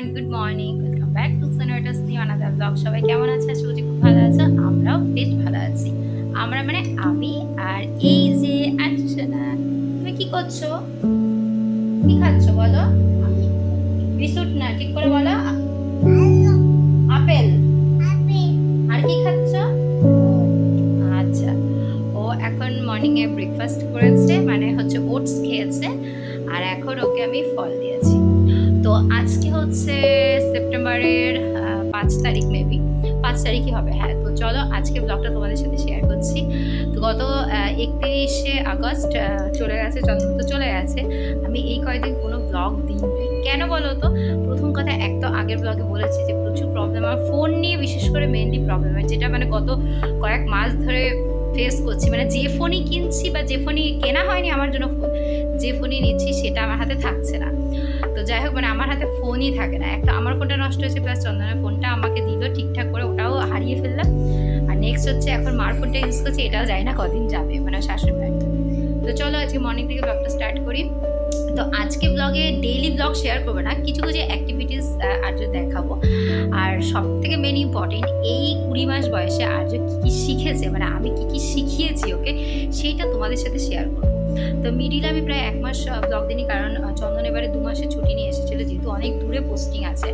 Everyone good morning welcome back to সোনোটাস new another blog সবাই কেমন আছে? আশা করছি খুব ভালো আছে। আমরাও বেশ ভালো আছি। আমরা মানে আমি আর এই যে আর্চনা তুমি কি করছ? কি খাচ্ছ বলো? বিস্কুট না ঠিক করে বলো। আপেল। আর কি খাচ্ছ? আচ্ছা। ও এখন মর্নিংয়ে ব্রেকফাস্ট করেছে মানে হচ্ছে ওটস খেয়েছে। আর এখন ওকে আমি ফল দিয়েছি। আজকে হচ্ছে সেপ্টেম্বরের পাঁচ তারিখ মেবি পাঁচ তারিখই হবে হ্যাঁ। তো চলো আজকে ব্লগটা তোমাদের সাথে শেয়ার করছি। তো গত একত্রিশে আগস্ট চলে গেছে চন্দ্র তো চলে গেছে। আমি এই কয়েকদিন কোনো ব্লগ দিইনি। কেন বলো তো? প্রথম কথা, এক তো আগের ব্লগে বলেছি যে প্রচুর প্রবলেম আমার ফোন নিয়ে বিশেষ করে মেনলি প্রবলেম হয় যেটা মানে গত কয়েক মাস ধরে ফেস করছি। মানে যে ফোনই কিনছি বা যে ফোনই কেনা হয়নি, আমার জন্য যে ফোনই নিচ্ছি সেটা আমার হাতে থাকছে না। তো যাই হোক মানে আমার হাতে ফোনই থাকে না। একটা আমার ফোনটা নষ্ট হয়েছে প্লাস চন্দনের ফোনটা আমাকে দিল ঠিকঠাক করে, ওটাও হারিয়ে ফেললাম। আর নেক্সট হচ্ছে এখন মার ফোনটা ইউজ করছি, এটাও জানি না কদিন যাবে মানে শাশুড়ি বাড়িতে তো চলো আজকে মর্নিং থেকে ব্লগটা স্টার্ট করি। তো আজকে ব্লগে ডেইলি ব্লগ শেয়ার করব না, কিছু কিছু অ্যাক্টিভিটিস আর্য দেখাবো। আর সব থেকে মেন ইম্পর্টেন্ট এই কুড়ি মাস বয়সে আর্য কী কী শিখেছে মানে আমি কী কী শিখিয়েছি ওকে সেইটা তোমাদের সাথে শেয়ার করব। তো মিডিলে আমি প্রায় এক মাস ব্লগ দিনই কারণ চন্দন এবারে দু মাসের ছুটি নিয়ে এসেছিল যেহেতু অনেক দূরে পোস্টিং আছে।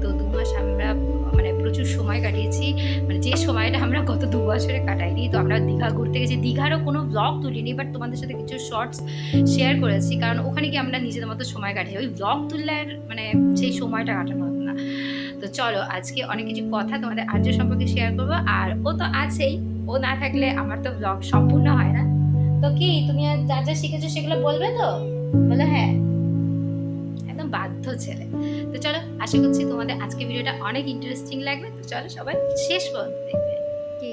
তো দু মাস আমরা মানে প্রচুর সময় কাটিয়েছি। মানে যে সময়টা আমরা গত দু বছরে কাটাইনি, তো আমরা দীঘা ঘুরতে গেছি। দীঘারও কোনো ব্লগ তুলিনি বাট তোমাদের সাথে কিছু শর্টস শেয়ার করেছি। কারণ ওখানে কি আমরা নিজেদের মতো সময় কাটিয়েছি। ওই ব্লগ তুললে মানে সেই সময়টা কাটানো হতো না। তো চলো, আজকে অনেক কিছু কথা তোমাদের আর্য সম্পর্কে শেয়ার করব। আর ও তো আছেই, ও না থাকলে আমার তো ব্লগ সম্পূর্ণ হয় তো কি তুমি আর যা যা শিখেছো সেগুলো বলবে তো? বলে হ্যাঁ। একদম বাধ্য ছেলে। তো চলো আশা করছি তোমাদের আজকে ভিডিওটা অনেক ইন্টারেস্টিং লাগবে। তো চলো সবাই শেষ পর্যন্ত দেখবে। কি?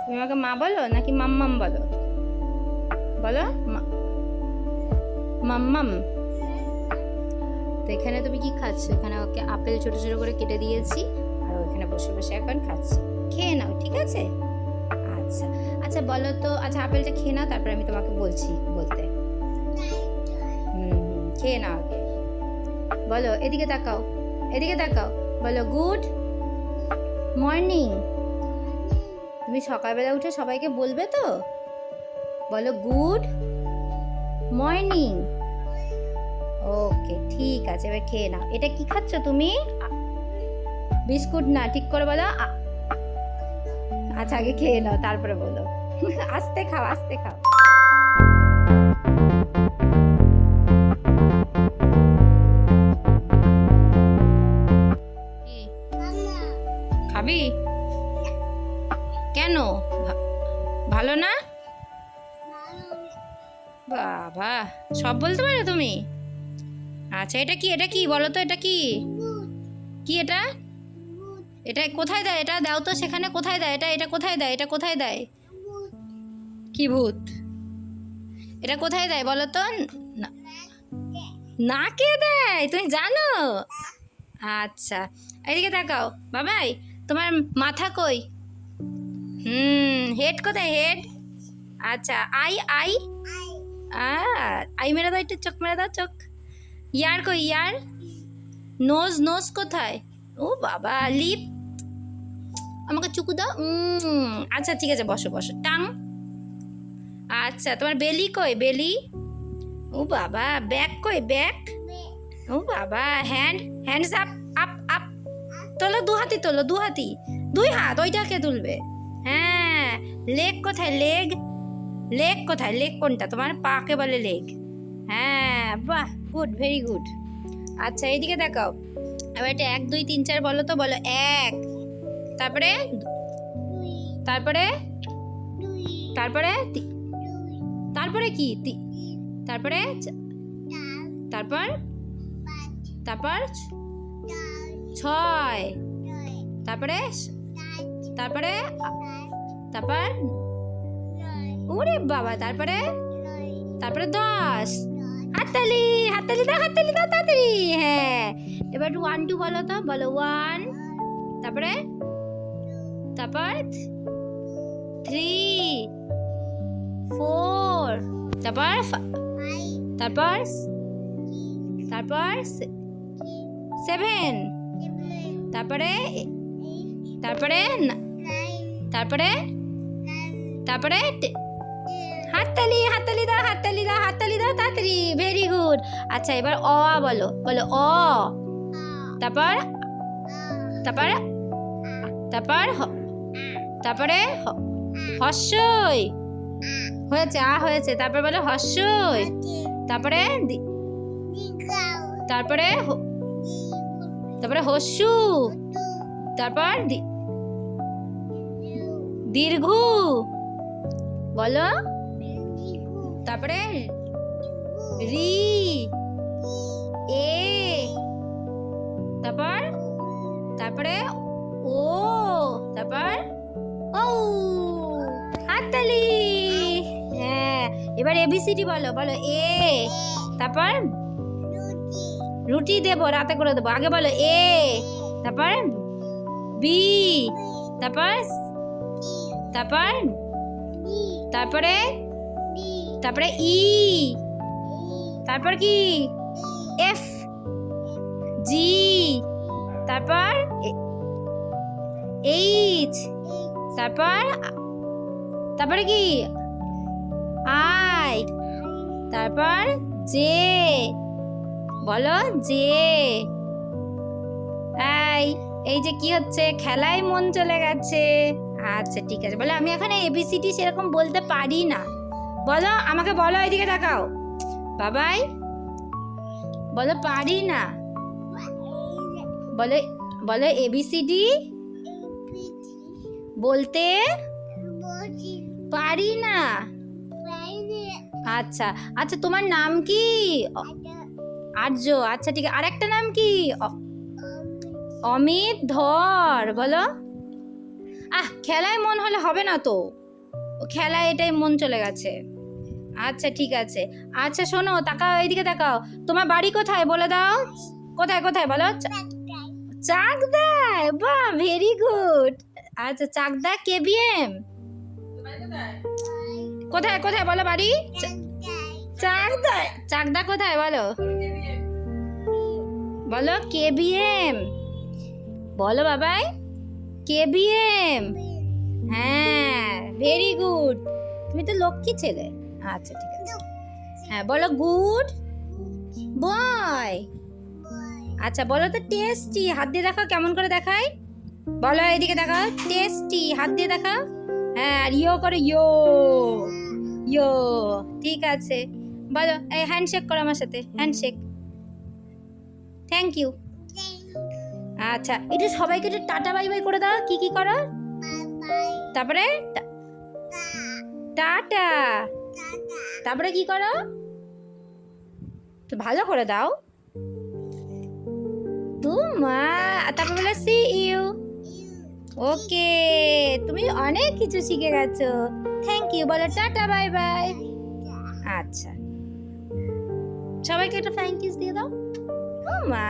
তুমি আমাকে মা বলো নাকি মাম্মাম বলো? বলো মাম্মাম। তো এখানে তুমি কি খাচ্ছ? এখানে ওকে আপেল ছোট ছোট করে কেটে দিয়েছি। আর ও এখানে বসে বসে এখন খাচ্ছে। খেয়ে নাও ঠিক আছে? আচ্ছা আচ্ছা বলো তো আচ্ছা আপেলটা খেয়ে নাও, তারপর আমি তোমাকে বলছি বলতে। খেয়ে নাও আগে। বলো, এদিকে তাকাও এদিকে তাকাও। বলো, গুড মর্নিং। তুমি সকালবেলা উঠে সবাইকে বলবে তো? বলো, গুড মর্নিং। ওকে, ঠিক আছে, এবার খেয়ে নাও। এটা কি খাচ্ছ তুমি? বিস্কুট না, ঠিক করে বলো আচ্ছা আগে খেয়ে নাও, তারপরে বলো। আস্তে খাও আস্তে খাও। খাবি? কেন? ভালো না? বাবা, সব বলতে পারো তুমি? আচ্ছা এটা কি এটা কি বলো তো, এটা কি? কি এটা? এটা কোথায় দেয়? এটা দাও তো সেখানে কোথায় দেয়? এটা এটা কোথায় দেয়? এটা কোথায় দেয়? কি ভূত? এটা কোথায় দেয় বলো তো? না- কে দেয়, তুমি জানো? আচ্ছা। এদিকে তাকাও। বাবাই, তোমার মাথা কই? হুম, হেড কোথায়? হেড। আচ্ছা আই আই? আই মেরে দাও একটু, চোখ মেরে দাও, চোখ। ইয়ার কই? ইয়ার? নোজ নোজ কোথায়? ও বাবা, লিপ। আমাকে চুকু দাও। আচ্ছা ঠিক আছে বসো বসো। টাং আচ্ছা তোমার বেলি কই? বেলি? ও বাবা ব্যাক কই? ব্যাক ও বাবা hand hands up up up তোলো দু হাতি তোলো দু হাতি। দুই হাত ওইটাকে তুলবে। হ্যাঁ লেগ কোথায়? লেগ লেগ কোথায়? লেগ কোনটা? তোমার পাকে বলে লেগ হ্যাঁ বাহ গুড ভেরি গুড আচ্ছা এইদিকে দেখাও। এবার এটা এক দুই তিন চার বলো তো বলো এক। তারপরে? তারপরে? তারপরে? তারপরে কি? তারপরে? তারপর? তারপর? ছয়। তারপরে? তারপরে? তারপর? ওরে বাবা তারপরে? তারপরে দশ। হাততালি হাততালি দাও হাততালি দাও তাড়াতাড়ি। হ্যাঁ। এবার ওয়ান টু বলো তো। বলো ওয়ান তারপরে? তারপর থ্রি ফোর তারপর তারপর তারপর সেভেন তারপরে তারপরে তারপরে তারপরে হাততালি হাততালি দাও হাততালি দাও হাততালি দাও তাড়াতাড়ি ভেরি গুড আচ্ছা এবার অ বলো বলো অ, তারপর তারপর তারপর তারপরে হস্যই। হয়েছে আ হয়েছে। তারপরে বলো হস্যই। তারপরে দি- তারপরে তারপরে হস্যু। তারপর দি- দীর্ঘ। বলো। তারপরে রি। এ। তারপর? তারপরে ও। হাততালি হ্যাঁ এবার এবিসিডি বলো বলো এ তারপর? রুটি দেবো, রাতে করে দেবো। আগে বলো এ তারপর? বি তারপর? তারপর? তারপরে? তারপরে ই তারপর কি? এফ জি তারপর? এইচ তারপর? তারপরে কি? আই তারপর জে। বলো জে। এই এই যে কি হচ্ছে? খেলায় মন চলে গেছে। আচ্ছা ঠিক আছে। বলো আমি এখন এবিসিডি সেরকম বলতে পারি না। বলো আমাকে বলো এইদিকে তাকাও। বাবাই। বলো পারি না। বলো বলো এবিসিডি বলতে পারি না? আচ্ছা আচ্ছা তোমার নাম কি? অ- আর্য আচ্ছা ঠিক আছে। আরেকটা নাম কি? অমিত। ধর বলো। আহ খেলায় মন হলে হবে না তো। খেলায় এটাই মন চলে গেছে। আচ্ছা ঠিক আছে। আচ্ছা শোনো তাকাও এইদিকে তাকাও। তোমার বাড়ি কোথায় বলে দাও। কোথায় কোথায় বলো। চা- চাকদায়। বাহ ভেরি গুড আচ্ছা চাকদা কেবিএম কোথায় কোথায় বলো বাড়ি? চাকদা চাকদা কোথায় বলো? বলো কেবিএম। বলো বাবাই, কেবিএম। হ্যাঁ ভেরি গুড তুমি তো লক্ষ্মী ছেলে। আচ্ছা ঠিক আছে। হ্যাঁ বলো গুড বয় আচ্ছা বলো তো টেস্টি হাত দিয়ে দেখাও, কেমন করে দেখায়? বলো এদিকে দেখাও টেস্টি হাত দিয়ে দেখাও। হ্যাঁ ইয়ো করে, ইয়ো। ইয়ো ঠিক আছে। বলো এই হ্যান্ডশেক করো আমার সাথে হ্যান্ডশেক থ্যাংক ইউ আচ্ছা একটু সবাইকে একটু টাটা বাই বাই করে দাও কি কি করো? তারপরে টা- টাটা। তারপরে কি করো? তো ভালো করে দাও। তোমা তারপরে বলে সি ইউ ওকে তুমি অনেক কিছু শিখে গেছো। থ্যাংক ইউ বলো, টাটা, বাই বাই। আচ্ছা। সবাইকে একটা ফ্যাং কিস দিয়ে দাও। মা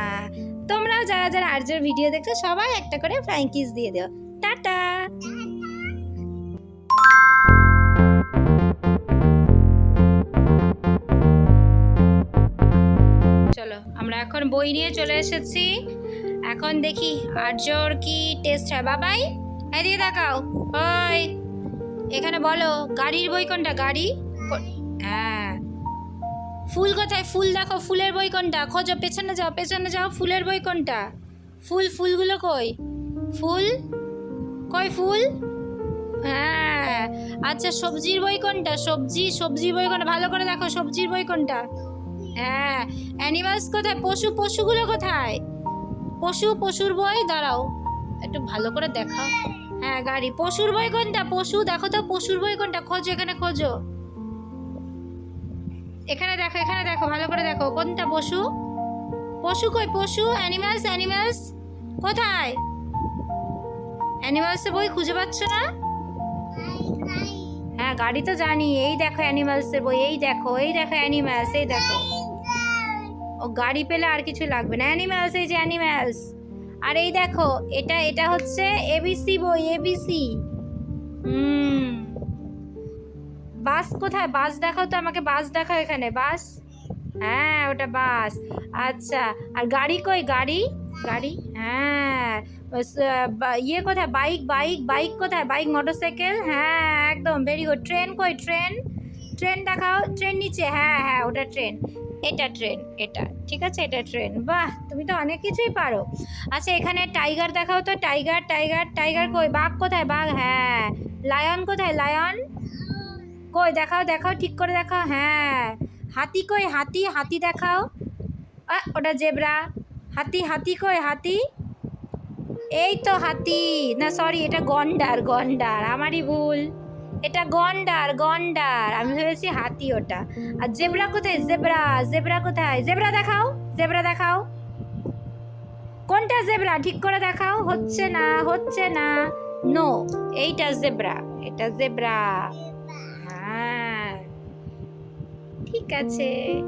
তোমরাও যারা যারা আর্যর ভিডিও দেখছ, সবাই একটা করে ফ্যাং কিস দিয়ে দিও। টাটা। চলো, আমরা এখন বই নিয়ে চলে এসেছি। এখন দেখি আর্যর কি টেস্ট হয়। বাবাই, এদিকে দেখাও ওই এখানে বলো, গাড়ির বই কোনটা? গাড়ি? হ্যাঁ। ফুল কোথায়? ফুল দেখো, ফুলের বই কোনটা? খোঁজো, পেছনে যাও পেছনে যাও, ফুলের বই কোনটা? ফুল, ফুলগুলো কই? ফুল? কই ফুল? হ্যাঁ। আচ্ছা সবজির বই কোনটা? সবজি, সবজির বই কোনটা? ভালো করে দেখো, সবজির বই কোনটা? হ্যাঁ। অ্যানিমালস কোথায়? পশু, পশুগুলো কোথায়? পশু, পশুর বই? দাঁড়াও। একটু ভালো করে দেখাও। হ্যাঁ গাড়ি। পশুর বই কোনটা? পশু, দেখো তো, পশুর বই কোনটা? খোঁজো, এখানে খোঁজো। এখানে দেখো এখানে দেখো, ভালো করে দেখো। কোনটা পশু? পশু কই? পশু? অ্যানিমালস অ্যানিমালস কোথায়? অ্যানিমালসের বই খুঁজে পাচ্ছ না? হ্যাঁ গাড়ি তো জানি। এই দেখো অ্যানিমালসের বই, এই দেখো এই দেখো অ্যানিমালস এই দেখো। ও, গাড়ি পেলে আর কিছু লাগবে না। অ্যানিমালস এই যে অ্যানিমালস আর এই দেখো, এটা এটা হচ্ছে এবিসি বই এবিসি হুম। বাস কোথায়? বাস দেখাও তো আমাকে, বাস দেখাও এখানে, বাস। হ্যাঁ ওটা বাস। আচ্ছা আর গাড়ি কই? গাড়ি? গাড়ি? হ্যাঁ। ইয়ে কোথায়? বাইক বাইক বাইক কোথায়? Bike, motorcycle? হ্যাঁ একদম ভেরি গুড ট্রেন কই? ট্রেন? ট্রেন দেখাও, ট্রেন নিচে। হ্যাঁ হ্যাঁ ওটা ট্রেন। এটা ট্রেন এটা, ঠিক আছে? এটা ট্রেন বাহ, তুমি তো অনেক কিছুই পারো। আচ্ছা এখানে টাইগার দেখাও তো। টাইগার টাইগার টাইগার কই? বাঘ কোথায়? বাঘ হ্যাঁ। লায়ন কোথায়? লায়ন কই? দেখাও দেখাও, ঠিক করে দেখাও। হ্যাঁ। হাতি কই? হাতি হাতি দেখাও। ওটা জেব্রা। হাতি হাতি কই? হাতি? এই তো হাতি। না সরি এটা গন্ডার গন্ডার। আমারই ভুল। এটা গন্ডার গন্ডার। আমি ভেবেছি হাতি ওটা। আর জেবরা কোথায়? জেবরা জেবরা কোথায়? জেবরা দেখাও জেবরা দেখাও। কোনটা জেবরা? ঠিক করে দেখাও। হচ্ছে না হচ্ছে না। নো এইটা জেবরা। এটা জেবরা। হ্যাঁ। ঠিক আছে।